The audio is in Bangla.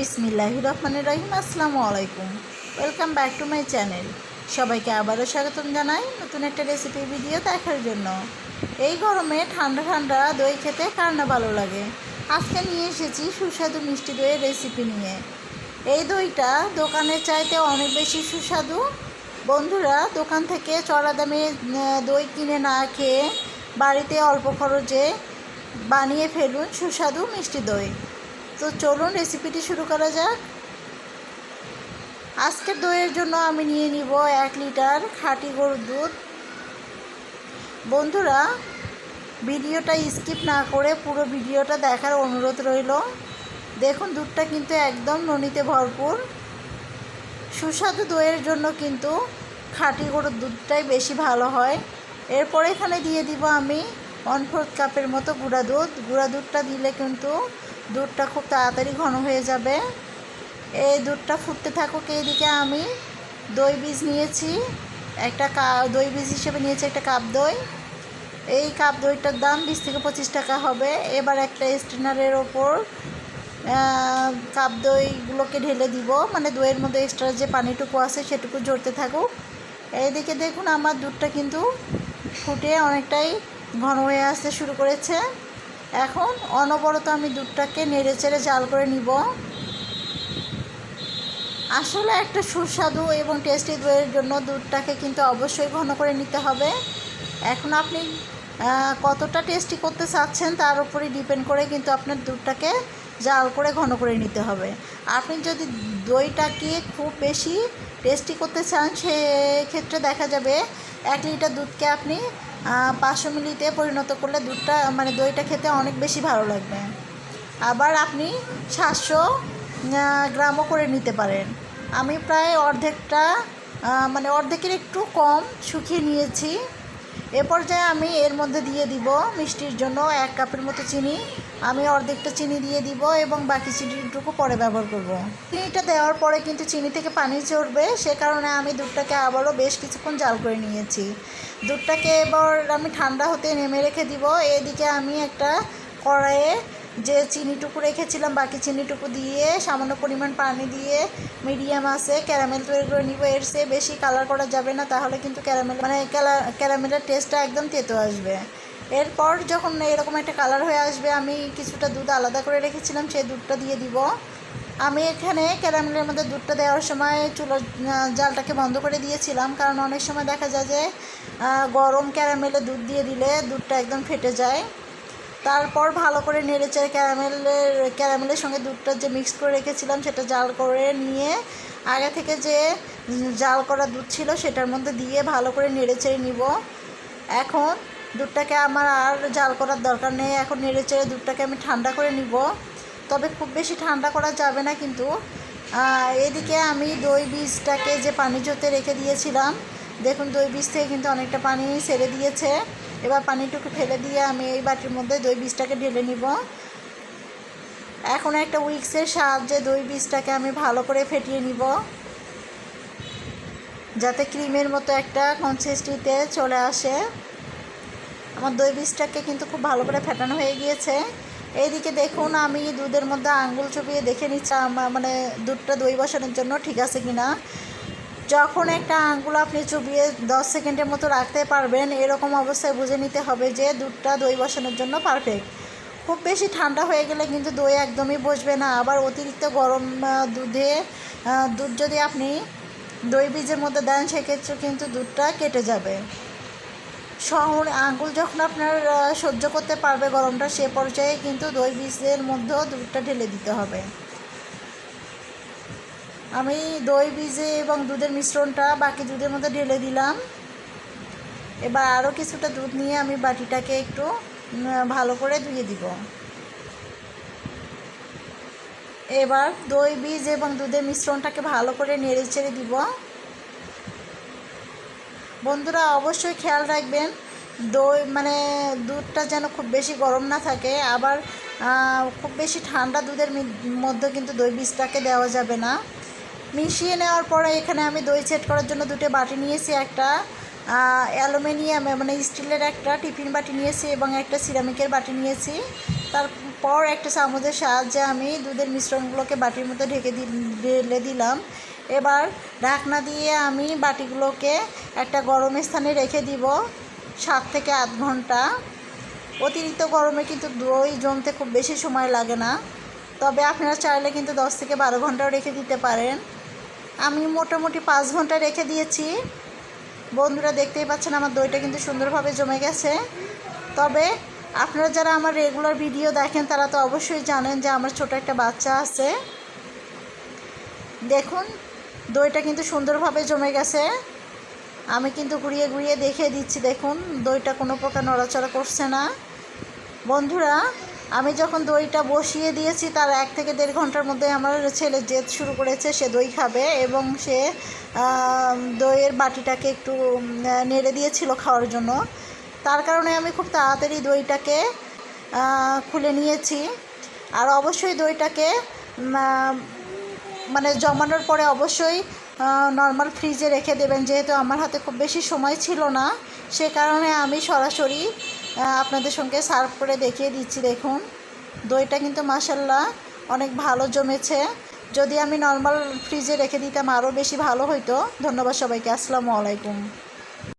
বিসমিল্লাহ রহমানের রহিম, আসসালামু আলাইকুম। Welcome back to my channel সবাইকে আবারও স্বাগতম জানাই নতুন একটা রেসিপি ভিডিও দেখার জন্য। এই গরমে ঠান্ডা ঠান্ডা দই খেতে কার না ভালো লাগে? আজকে নিয়ে এসেছি সুস্বাদু মিষ্টি দইয়ের রেসিপি নিয়ে। এই দইটা দোকানের চাইতে অনেক বেশি সুস্বাদু। বন্ধুরা, দোকান থেকে চড়া দামে দই কিনে না খেয়ে বাড়িতে অল্প খরচে বানিয়ে ফেলুন সুস্বাদু মিষ্টি দই। তো চলুন রেসিপিটি শুরু করা যাক। আজকের দইয়ের জন্য আমি নিয়ে নিব এক লিটার খাঁটি গরুর দুধ। বন্ধুরা, ভিডিওটা স্কিপ না করে পুরো ভিডিওটা দেখার অনুরোধ রইল। দেখুন, দুধটা কিন্তু একদম ননিতে ভরপুর। সুস্বাদু দইয়ের জন্য কিন্তু খাঁটি গরুর দুধটাই বেশি ভালো হয়। এরপর এখানে দিয়ে দিব আমি ওয়ান ফোর্থ কাপের মতো গুঁড়া দুধ। গুঁড়া দুধটা দিলে কিন্তু দুধটা খুব তাড়াতাড়ি ঘন হয়ে যাবে। এই দুধটা ফুটতে থাকুক এইদিকে আমি। দই বীজ নিয়েছি, একটা কা, দই বীজ হিসেবে নিয়েছি একটা কাপ দই। এই কাপ দইটার দাম বিশ থেকে পঁচিশ টাকা হবে। এবার একটা স্টেনারের ওপর কাপ দইগুলোকে ঢেলে দিব। মানে দইয়ের মধ্যে এক্সট্রা যে পানিটুকু আছে সেটুকু জড়তে থাকুক। এইদিকে দেখুন আমার দুধটা কিন্তু ফুটে অনেকটাই ঘন হয়ে আসতে শুরু করেছে। এখন অনবরত আমি দুধটাকে নেড়ে চেড়ে জাল করে নিব। আসলে একটা সুস্বাদু এবং টেস্টি দইয়ের জন্য দুধটাকে কিন্তু অবশ্যই ঘন করে নিতে হবে। এখন আপনি কতটা টেস্টি করতে চাচ্ছেন তার উপরে ডিপেন্ড করে কিন্তু আপনার দুধটাকে জাল করে ঘন করে নিতে হবে। আপনি যদি দইটাকে খুব বেশি টেস্টি করতে চান, সেক্ষেত্রে দেখা যাবে এক লিটার দুধকে আপনি পাঁচশো মিলিতে পরিণত করলে দুধটা মানে দইটা খেতে অনেক বেশি ভালো লাগবে। আবার আপনি সাতশো গ্রামও করে নিতে পারেন। আমি প্রায় অর্ধেকটা মানে অর্ধেকের একটু কম শুকিয়ে নিয়েছি। এ পর্যায়ে আমি এর মধ্যে দিয়ে দিব মিষ্টির জন্য এক কাপের মতো চিনি। আমি অর্ধেকটা চিনি দিয়ে দিব এবং বাকি চিনিটুকু পরে ব্যবহার করব। চিনিটা দেওয়ার পরে কিন্তু চিনি থেকে পানি চড়বে সে কারণে আমি দুধটাকে আবারও বেশ কিছুক্ষণ জাল করে নিয়েছি। দুধটাকে এবার আমি ঠান্ডা হতে নেমে রেখে দিব। এদিকে আমি একটা কড়াইয়ে যে চিনিটুকু রেখেছিলাম বাকি চিনিটুকু দিয়ে সামান্য পরিমাণ পানি দিয়ে মিডিয়াম আছে ক্যারামেল তৈরি করে নিব। এর চেয়ে বেশি কালার করা যাবে না তাহলে কিন্তু ক্যারামেল মানে ক্যারামেলের টেস্টটা একদম তেতো আসবে। এরপর যখন এরকম একটা কালার হয়ে আসবে আমি কিছুটা দুধ আলাদা করে রেখেছিলাম সেই দুধটা দিয়ে দিব। আমি এখানে ক্যারামেলের মধ্যে দুধটা দেওয়ার সময় চুলো আহ, জালটাকে বন্ধ করে দিয়েছিলাম কারণ অনেক সময় দেখা যায় যে গরম ক্যারামেলে দুধ দিয়ে দিলে দুধটা একদম ফেটে যায়। তারপর ভালো করে নেড়েচেড়ে ক্যারামেলের ক্যারামেলের সঙ্গে দুধটা যে মিক্স করে রেখেছিলাম সেটা জাল করে নিয়ে আগে থেকে যে জাল করা দুধ ছিল সেটার মধ্যে দিয়ে ভালো করে নেড়েচেড়ে নিব। এখন দুধটাকে আমার আর জাল করার দরকার নেই। এখন নেড়েচেড়ে দুধটাকে আমি ঠান্ডা করে নিব। তবে খুব বেশি ঠান্ডা করা যাবে না কিন্তু এদিকে আমি দই বীজটাকে যে পানি জোতে রেখে দিয়েছিলাম দেখুন, দই বীজ থেকে কিন্তু অনেকটা পানি ছেড়ে দিয়েছে। এবার পানিটুকু ফেলে দিয়ে আমি এই বাটির মধ্যে দই বীজটাকে ঢেলে নিব। এখন একটা উইক্সের সাহায্যে দই বীজটাকে আমি ভালো করে ফেটিয়ে নিব। যাতে ক্রিমের মতো একটা কনসিস্টিতে চলে আসে। আমার দই বীজটাকে কিন্তু খুব ভালো করে ফেটানো হয়ে গিয়েছে। এইদিকে দেখুন, আমি দুধের মধ্যে আঙ্গুল চুপিয়ে দেখে নিচ্ছি মানে দুধটা দই বসানোর জন্য ঠিক আছে কি না যখন একটা আঙ্গুল আপনি চুবিয়ে দশ সেকেন্ডের মতো রাখতে পারবেন, এরকম অবস্থায় বুঝে নিতে হবে যে দুধটা দই বসানোর জন্য পারফেক্ট খুব বেশি ঠান্ডা হয়ে গেলে কিন্তু দই একদমই বসবে না। আবার অতিরিক্ত গরম দুধে দুধ যদি আপনি দই বীজের মধ্যে দেন সেক্ষেত্রে কিন্তু দুধটা কেটে যাবে। শহর আঙ্গুল যখন আপনার সহ্য করতে পারবে গরমটা, সে পর্যায়ে কিন্তু দই বীজের মধ্যেও দুধটা ঢেলে দিতে হবে। আমি দই বীজে এবং দুধের মিশ্রণটা বাকি দুধের মধ্যে ঢেলে দিলাম। এবার আরও কিছুটা দুধ নিয়ে আমি বাটিটাকে একটু ভালো করে ধুয়ে দিব। এবার দই বীজ এবং দুধের মিশ্রণটাকে ভালো করে নেড়ে ছেড়ে দিব। বন্ধুরা, অবশ্যই খেয়াল রাখবেন, দই মানে দুধটা যেন খুব বেশি গরম না থাকে। আবার খুব বেশি ঠান্ডা দুধের মধ্যে কিন্তু দই বীজটাকে দেওয়া যাবে না। মিশিয়ে নেওয়ার পরে এখানে আমি দই সেট করার জন্য দুটো বাটি নিয়েছি, একটা অ্যালুমিনিয়াম মানে স্টিলের একটা টিফিন বাটি নিয়েছি এবং একটা সিরামিকের বাটি নিয়েছি। তারপর একটা চামচের সাহায্যে আমি দুধের মিশ্রণগুলোকে বাটির মধ্যে ঢেকে ঢেলে দিলাম। এবার ঢাকনা দিয়ে আমি বাটিগুলোকে একটা গরম স্থানে রেখে দিব সাত থেকে আধ ঘণ্টা। অতিরিক্ত গরমে কিন্তু দই জমতে খুব বেশি সময় লাগে না। তবে আপনারা চাইলে কিন্তু দশ থেকে বারো ঘন্টাও রেখে দিতে পারেন। আমি মোটামুটি পাঁচ ঘণ্টা রেখে দিয়েছি। বন্ধুরা দেখতেই পাচ্ছেন আমার দইটা কিন্তু সুন্দরভাবে জমে গেছে। তবে আপনারা যারা আমার রেগুলার ভিডিও দেখেন, তারা তো অবশ্যই জানেন যে আমার ছোট একটা বাচ্চা আছে। দেখুন, দইটা কিন্তু সুন্দরভাবে জমে গেছে। আমি কিন্তু ঘুরিয়ে ঘুরিয়ে দেখে দিচ্ছি, দেখুন, দইটা কোনো প্রকার নড়াচড়া করছে না। বন্ধুরা আমি যখন দইটা বসিয়ে দিয়েছি, তার এক থেকে দেড় ঘণ্টার মধ্যে আমার ছেলে জেদ শুরু করেছে সে দই খাবে এবং সে দইয়ের বাটিটাকে একটু নেড়ে দিয়েছিল খাওয়ার জন্য। তার কারণে আমি খুব তাড়াতাড়ি দইটাকে খুলে নিয়েছি। আর অবশ্যই দইটাকে মানে জমানোর পরে অবশ্যই নর্মাল ফ্রিজে রেখে দেবেন। যেহেতু আমার হাতে খুব বেশি সময় ছিল না, সে কারণে আমি সরাসরি আপনাদের সঙ্গে সার্ভ করে দেখিয়ে দিচ্ছি, দেখুন। দইটা কিন্তু মাসাল্লাহ অনেক ভালো জমেছে। যদি আমি নর্মাল ফ্রিজে রেখে দিতাম আরও বেশি ভালো হতো ধন্যবাদ সবাইকে, আসসালামু আলাইকুম।